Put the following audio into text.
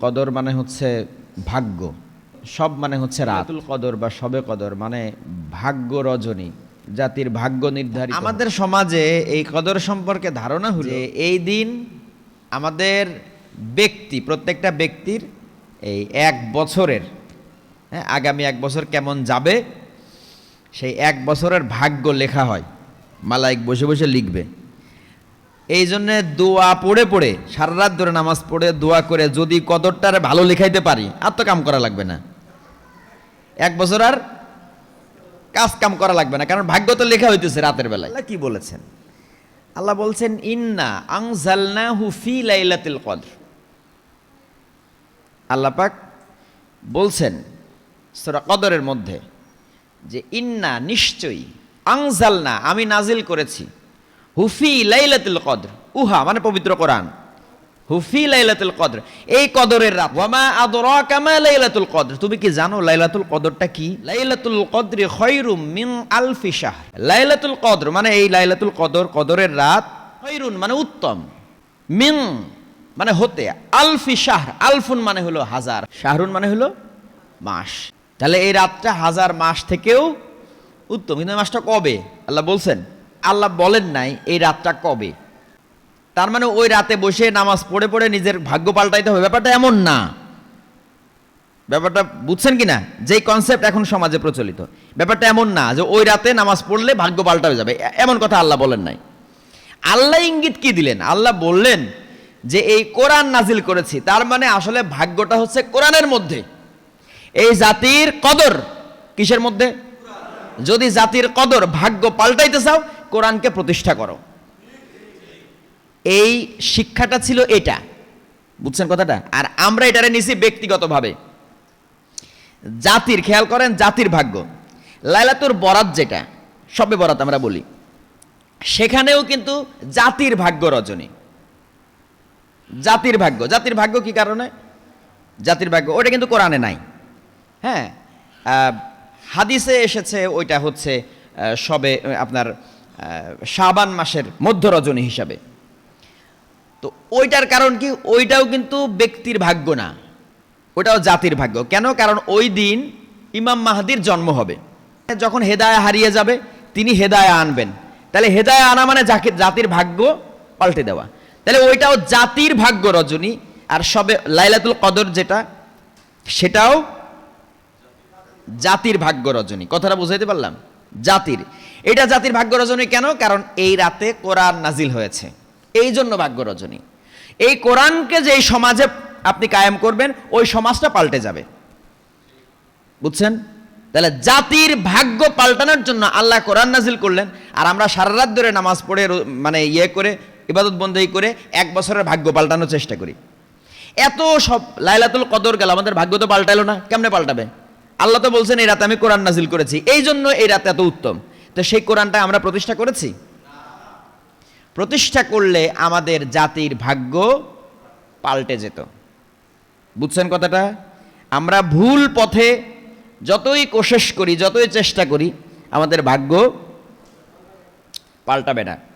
কদর মানে হচ্ছে ভাগ্য। সব মানে হচ্ছে রাতুল কদর বা সবে কদর মানে ভাগ্য রজনী জাতির ভাগ্য নির্ধারিত। আমাদের সমাজে এই কদর সম্পর্কে ধারণা হলো এই দিন আমাদের ব্যক্তি প্রত্যেকটা ব্যক্তির এই এক বছরের হ্যাঁ আগামী এক বছর কেমন যাবে সেই এক বছরের ভাগ্য লেখা হয়। মালাইক বসে বসে লিখবে। এই জন্যে দোয়া পড়ে পড়ে সারা রাত ধরে নামাজ পড়ে দোয়া করে যদি কদরটারে ভালো লেখাইতে পারি, আর তো কাম করা লাগবে না। এক বছর আর কাজ কাম করা লাগবে না, কারণ ভাগ্য তো লেখা হইতেছে রাতের বেলায়। কি বলেছেন? আল্লাহ বলছেন, ইন্না আংজালনাহু হুফি লাইলাতুল কদর। আল্লাহ পাক বলছেন সূরা কদরের মধ্যে যে, ইন্না নিশ্চয়ই আংজালনা আমি নাজিল করেছি। হুফি লাইলাতুল কদর। উহা মানে পবিত্র কোরআন। হুফি লাইলাতুল কদর। এই কদরের রাত। ওয়ামা আদরাকা মা লাইলাতুল কদর। তুমি কি জানো লাইলাতুল কদরটা কি? লাইলাতুল কদরি খায়রুম মিন আলফি শাহর। লাইলাতুল কদর মানে এই লাইলাতুল কদর, কদরের রাত খায়রুন মানে উত্তম। মিন মানে হতে, আলফি শাহর। আলফুন মানে হলো হাজার। শাহরুন মানে হলো মাস। তাহলে এই রাতটা হাজার মাস থেকেও উত্তম। কিন্তু মাসটা কবে? আল্লাহ বলছেন। আল্লাহ বলেন নাই এই রাতটা কবে? তার মানে ওই রাতে বসে নামাজ পড়ে পড়ে নিজের ভাগ্য পাল্টাইতে হবে। ব্যাপারটা এমন না। ব্যাপারটা বুঝছেন কি না যেই কনসেপ্ট এখন সমাজে প্রচলিত। ব্যাপারটা এমন না যে ওই রাতে নামাজ পড়লে ভাগ্য পাল্টা যাবে। এমন কথা আল্লাহ বলেন নাই। আল্লাহ ইঙ্গিত কি দিলেন? আল্লাহ বললেন যে এই কোরআন নাজিল করেছি, তার মানে আসলে ভাগ্যটা হচ্ছে কোরআনের মধ্যে। এই জাতির কদর কিসের মধ্যে? যদি জাতির কদর ভাগ্য পাল্টাইতে চাও কোরআনকে প্রতিষ্ঠা করো। এই শিক্ষাটা ছিল এটা। বুঝছেন কথাটা? আর আমরা এটারে নিছি ব্যক্তিগতভাবে। জাতির, খেয়াল করেন, জাতির ভাগ্য। লাইলাতুর বরাত যেটা, সবে বরাত আমরা বলি। সেখানেও কিন্তু জাতির ভাগ্য রজনী। জাতির ভাগ্য। জাতির ভাগ্য কি কারণে? জাতির ভাগ্য ওটা কিন্তু কোরআনে নাই। হ্যাঁ? হাদিসে এসেছে, ওইটা হচ্ছে সবে, আপনার শাবান মাসের মধ্য রজনী হিসাবে। তো ওইটার কারণ কি? ওইটাও কিন্তু ব্যক্তির ভাগ্য না। ওটাও জাতির ভাগ্য। কেন? কারণ ওই দিন ইমাম মাহাদির জন্ম হবে। যখন হেদায়া হারিয়ে যাবে, তিনি হেদায়া আনবেন। তাহলে হেদায়া আনা মানে জাতির ভাগ্য পাল্টে দেওয়া। তাহলে ওইটাও জাতির ভাগ্য রজনী। আর সবে লাইলাতুল কদর যেটা, সেটাও জাতির ভাগ্য রজনী। কথাটা বুঝাইতে পারলাম? জাতির। এটা জাতির ভাগ্য রজনী কেন? কারণ এই রাতে কোরআন নাজিল হয়েছে। এই জন্য ভাগ্য রজনী। এই কোরআনকে যে সমাজে আপনি কায়েম করবেন, ওই সমাজটা পাল্টে যাবে। বুঝছেন? তাহলে জাতির ভাগ্য পাল্টানোর জন্য আল্লাহ কোরআন নাজিল করলেন, আর আমরা সারা রাত ধরে নামাজ পড়ে মানে ইয়ে করে, ইবাদত বন্দেই করে এক বছরের ভাগ্য পাল্টানোর চেষ্টা করি। এত সব লাইলাতুল কদর গেল, আমাদের ভাগ্য তো পাল্টাইলো না, কেমনে পাল্টাবে? আল্লাহ তো বলছেন, এই রাতে আমি কোরআন নাজিল করেছি। এই জন্য এই রাতে এত উত্তম। তো সেই কোরআনটা আমরা প্রতিষ্ঠা করেছি? প্রতিষ্ঠা করলে আমাদের জাতির ভাগ্য পাল্টে যেত। বুঝছেন কথাটা? আমরা ভুল পথে যতই কোশেশ করি, যতই চেষ্টা করি, আমাদের ভাগ্য পাল্টাবে না।